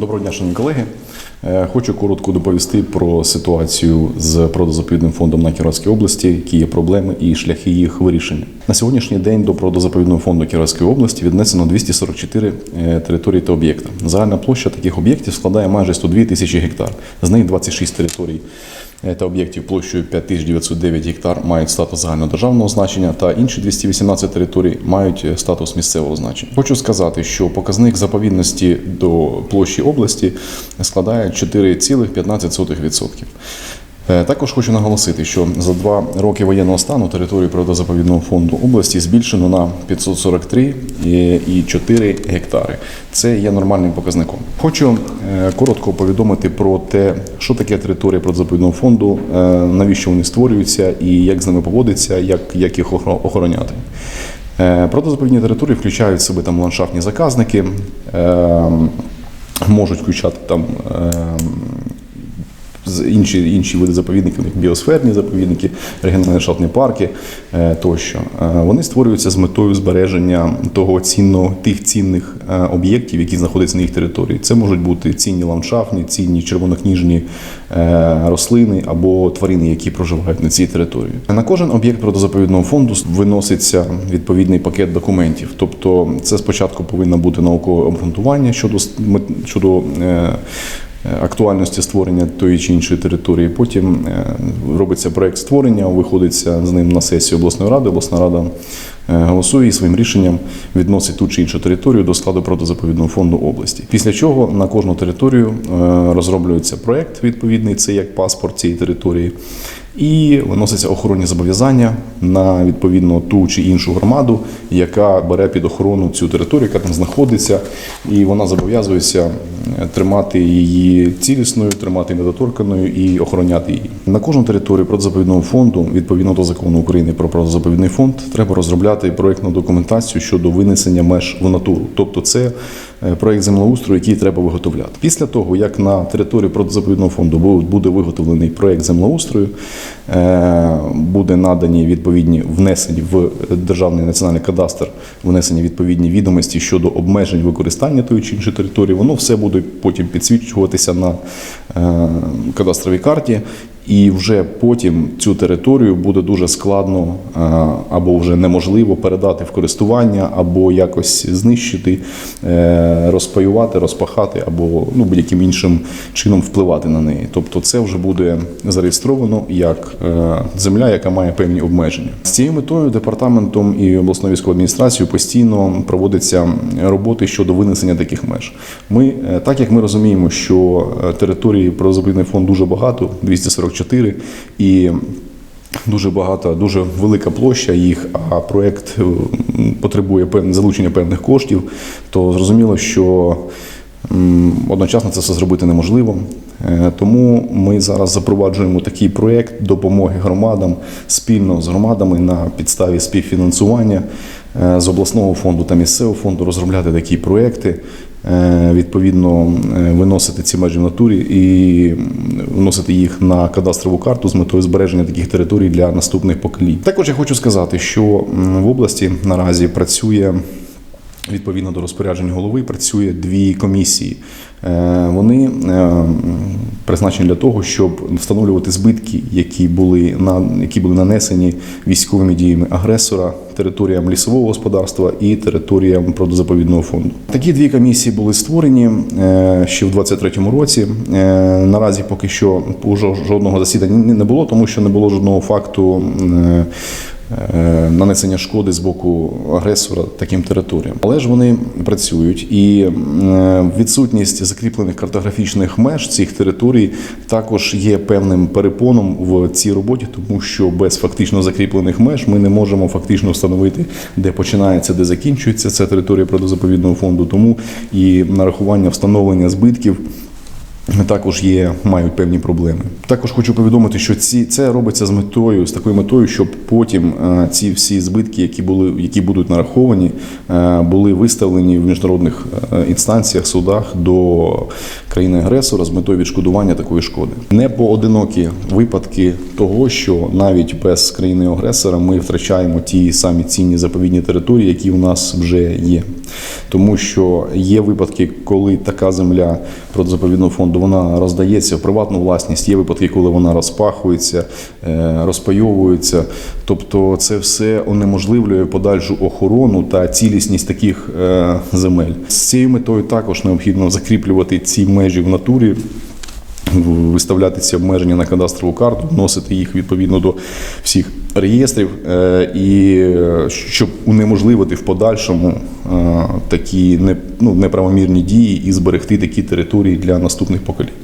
Доброго дня, шановні колеги. Е, Хочу коротко доповісти про ситуацію з продозаповідним фондом на Кіровській області, які є проблеми і шляхи їх вирішення. На сьогоднішній день до продозаповідного фонду Кіровської області віднесено 244 е, території та об'єкти. Загальна площа таких об'єктів складає майже 102 тисячі гектар. З них 26 територій та об'єктів площею 5909 гектар мають статус загальнодержавного значення, та інші 218 територій мають е, статус місцевого значення. Хочу сказати, що показник заповідності до площі області складає 4,15%. Е, Також хочу наголосити, що за два роки воєнного стану територію природозаповідного фонду області збільшено на 543,4 гектари. Це є нормальним показником. Хочу е, коротко повідомити про те, що таке територія природозаповідного фонду, е, навіщо вони створюються і як з ними поводиться, як, як їх охороняти. Е, Природозаповідні території включають в себе там ландшафтні заказники, е, можуть включати там. Інші, інші види заповідників, як біосферні заповідники, регіональні парки е, тощо. Е, Вони створюються з метою збереження того цінного, тих цінних е, об'єктів, які знаходяться на їх території. Це можуть бути цінні ландшафтні, цінні червонокніжні рослини або тварини, які проживають на цій території. На кожен об'єкт природозаповідного фонду виноситься відповідний пакет документів. Тобто, це спочатку повинно бути наукове обґрунтування щодо щодо. Е, актуальності створення тої чи іншої території. Потім е, робиться проект створення, виходиться з ним на сесію обласної ради. Обласна рада е, голосує і своїм рішенням відносить ту чи іншу територію до складу протизаповідного фонду області. Після чого на кожну територію розроблюється проект відповідний, це як паспорт цієї території. І виносяться охоронні зобов'язання на відповідно ту чи іншу громаду, яка бере під охорону цю територію, яка там знаходиться, і вона зобов'язується тримати її цілісною, тримати недоторканою і охороняти її. На кожну територію природозаповідного фонду, відповідно до закону України про природозаповідний фонд, треба розробляти проєктну документацію щодо винесення меж в натуру. Тобто, це проєкт землеустрою, який треба виготовляти. Після того, як на території природозаповідного фонду буде виготовлений проєкт землеустрою, е, буде надані відповідні внесені в державний національний кадастр, внесені відповідні відомості щодо обмежень використання тої чи іншої території. Воно все буде потім підсвічуватися на е, кадастровій карті. І вже потім цю територію буде дуже складно е, або вже неможливо передати в користування, або якось знищити, е, розпаювати, розпахати, або ну, будь-яким іншим чином впливати на неї. Тобто, це вже буде зареєстровано як е, земля, яка має певні обмеження. З цією метою департаментом і обласною військовою адміністрацією постійно проводяться роботи щодо винесення таких меж. Ми, так як ми розуміємо, що території природозаповідний фонд дуже багато, 244, і дуже багато, дуже велика площа їх, а проект е, потребує залучення певних коштів, то зрозуміло, що одночасно це все зробити неможливо. Е, Тому ми зараз запроваджуємо такий проєкт допомоги громадам спільно з громадами на підставі співфінансування е, з обласного фонду та місцевого фонду розробляти такі проекти. Е, Відповідно, е, виносити ці межі в натурі і вносити їх на кадастрову карту з метою збереження таких територій для наступних поколінь. Також я хочу сказати, що в області наразі працює Відповідно до розпоряджень голови працює дві комісії. Е, Вони е, призначені для того, щоб встановлювати збитки, які були на які були нанесені військовими діями агресора територіям лісового господарства і територіям природозаповідного фонду. Такі дві комісії були створені е, ще в 23-му році. Наразі поки що жо- жодного засідання не було, тому що не було жодного факту. Е, нанесення шкоди з боку агресора таким територіям. Але ж вони працюють, і е, відсутність закріплених картографічних меж цих територій також є певним перепоном в цій роботі, тому що без фактично закріплених меж ми не можемо фактично встановити, де починається, де закінчується ця територія природозаповідного фонду. Тому і нарахування встановлення збитків також є, мають певні проблеми. Також хочу повідомити, що ці це робиться з метою, з такою метою, щоб потім е, ці всі збитки, які були, які будуть нараховані, е, були виставлені в міжнародних е, інстанціях, судах до країни-агресора з метою відшкодування такої шкоди. Не поодинокі випадки того, що навіть без країни-агресора ми втрачаємо ті самі цінні заповідні території, які в нас вже є. Тому що є випадки, коли така земля протизаповідного фонду вона роздається в приватну власність. Є випадки, коли вона розпахується, е, розпайовується. Тобто, це все унеможливлює подальшу охорону та цілісність таких е, земель. З цією метою також необхідно закріплювати ці межі в натурі виставляти ці обмеження на кадастрову карту, вносити їх відповідно до всіх реєстрів, е, і е, щоб унеможливити в подальшому е, такі ну, неправомірні дії і зберегти такі території для наступних поколінь.